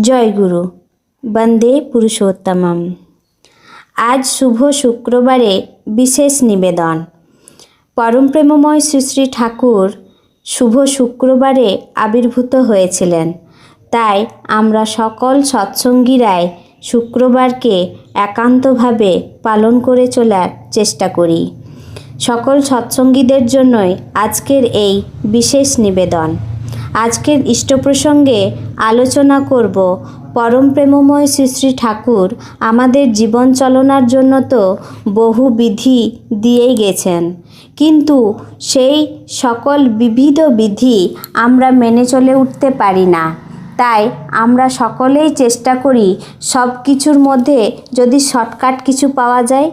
জয় গুরু, বন্দে পুরুষোত্তমম। আজ শুভ শুক্রবারে বিশেষ নিবেদন। পরম প্রেমময় শ্রী শ্রী ঠাকুর শুভ শুক্রবারে আবির্ভূত হয়েছিলেন। তাই আমরা সকল সৎসঙ্গীরাই শুক্রবারকে একান্তভাবে পালন করে চলার চেষ্টা করি। সকল সৎসঙ্গীদের জন্যই আজকের এই বিশেষ নিবেদন। আজকের ইষ্ট প্রসঙ্গে আলোচনা করব। পরম প্রেমময় শ্রী শ্রী ঠাকুর আমাদের জীবন চলনার জন্য তো বহু বিধি দিয়েই গেছেন। কিন্তু সেই সকল বিবিধ বিধি আমরা মেনে চলে উঠতে পারি না। তাই আমরা সকলেই চেষ্টা করি সব কিছুর মধ্যে যদি শর্টকাট কিছু পাওয়া যায়,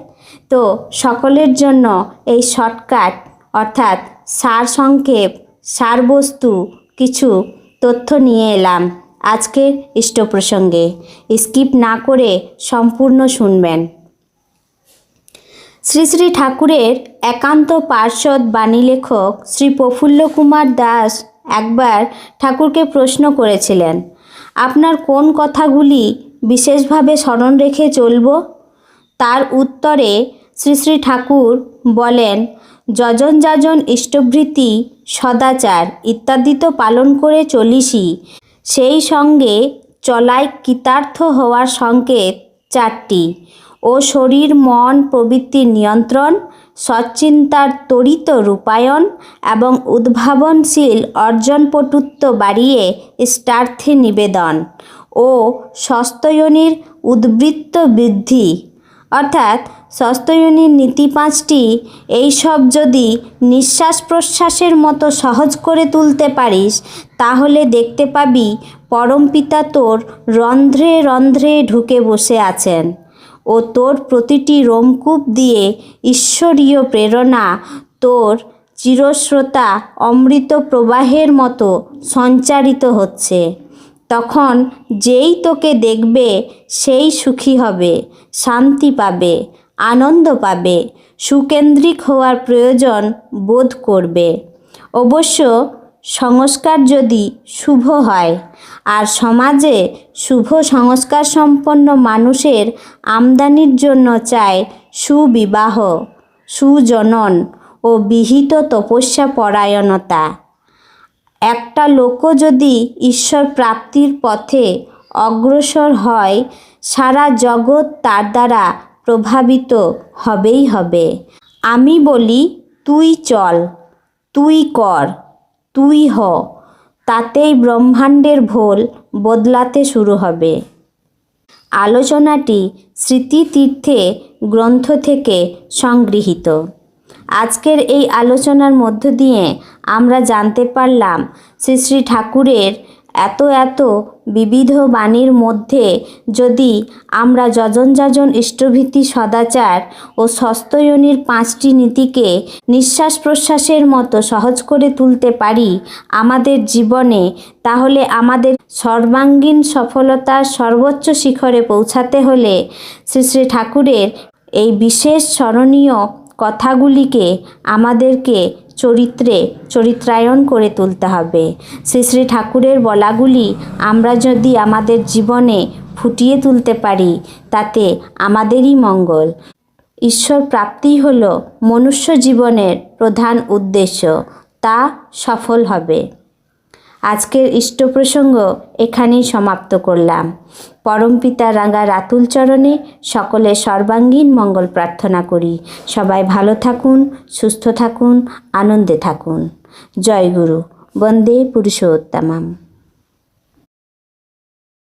তো সকলের জন্য এই শর্টকাট অর্থাৎ সার সংক্ষেপ সারবস্তু কিছু তথ্য নিয়ে এলাম আজকের ইষ্ট প্রসঙ্গে। স্কিপ না করে সম্পূর্ণ শুনবেন। শ্রী শ্রী ঠাকুরের একান্ত পার্শ্বদ বাণী লেখক শ্রী প্রফুল্ল কুমার দাস একবার ঠাকুরকে প্রশ্ন করেছিলেন, আপনার কোন কথাগুলি বিশেষভাবে স্মরণ রেখে চলব? তার উত্তরে শ্রী শ্রী ঠাকুর বলেন যজন যাজন ইষ্টভৃতি সদাচার ইত্যাদি তো পালন করে চলিসই সেই সঙ্গে চলায় কৃতার্থ হওয়ার সংকেত চারটি। ও শরীর, মন প্রবৃত্তির নিয়ন্ত্রণ, সচ্চিন্তার ত্বরিত রূপায়ণ এবং উদ্ভাবনশীল অর্জনপটুত্ব বাড়িয়ে স্টার্থে নিবেদন। ও সস্তয়নীর উদ্বৃত্ত বৃদ্ধি অর্থাৎ সস্তয়নীর নীতি পাঁচটি, এইসব যদি নিঃশ্বাস প্রশ্বাসের মতো সহজ করে তুলতে পারিস, তাহলে দেখতে পাবি পরমপিতা তোর রন্ধ্রে রন্ধ্রে ঢুকে বসে আছেন ও তোর প্রতিটি রোমকূপ দিয়ে ঈশ্বরীয় প্রেরণা, তোর চিরশ্রোতা অমৃত প্রবাহের মতো সঞ্চারিত হচ্ছে। তখন যেই তোকে দেখবে, সেই সুখী হবে, শান্তি পাবে, আনন্দ পাবে, সুকেন্দ্রিক হওয়ার প্রয়োজন বোধ করবে। অবশ্য সংস্কার যদি শুভ হয়, আর সমাজে শুভ সংস্কার সম্পন্ন মানুষের আমদানির জন্য চায় সুবিবাহ, সুজনন ও বিহিত তপস্যা পরায়ণতা একটা লোকও যদি ঈশ্বর প্রাপ্তির পথে অগ্রসর হয়, সারা জগৎ তার দ্বারা প্রভাবিত হবেই হবে। আমি বলি, তুই চল, তুই কর, তুই হ তাতেই ব্রহ্মাণ্ডের ভোল বদলাতে শুরু হবে। আলোচনাটি স্মৃতিতীর্থে গ্রন্থ থেকে সংগৃহীত। আজকের এই আলোচনার মধ্য দিয়ে আমরা জানতে পারলাম শ্রী শ্রী ঠাকুরের এত এত বিবিধ বাণীর মধ্যে যদি আমরা যজন যাজন ইষ্টভীতি সদাচার ও সস্তয়নীর পাঁচটি নীতিকে নিঃশ্বাস প্রশ্বাসের মতো সহজ করে তুলতে পারি আমাদের জীবনে, তাহলে আমাদের সর্বাঙ্গীন সফলতার সর্বোচ্চ শিখরে পৌঁছাতে হলে শ্রী শ্রী ঠাকুরের এই বিশেষ স্মরণীয় কথাগুলিকে আমাদেরকে চরিত্রে চরিত্রায়ণ করে তুলতে হবে। শ্রী শ্রী ঠাকুরের বলাগুলি আমরা যদি আমাদের জীবনে ফুটিয়ে তুলতে পারি, তাতে আমাদেরই মঙ্গল। ঈশ্বর প্রাপ্তি হল মনুষ্য জীবনের প্রধান উদ্দেশ্য, তা সফল হবে। আজকের ইষ্ট প্রসঙ্গ এখানেই সমাপ্ত করলাম। পরমপিতা রাঙ্গা রাতুল চরণে সকলে সর্বাঙ্গীন মঙ্গল প্রার্থনা করি। সবাই ভালো থাকুন, সুস্থ থাকুন, আনন্দে থাকুন। জয় গুরু। বন্দে পুরুষোত্তমাম।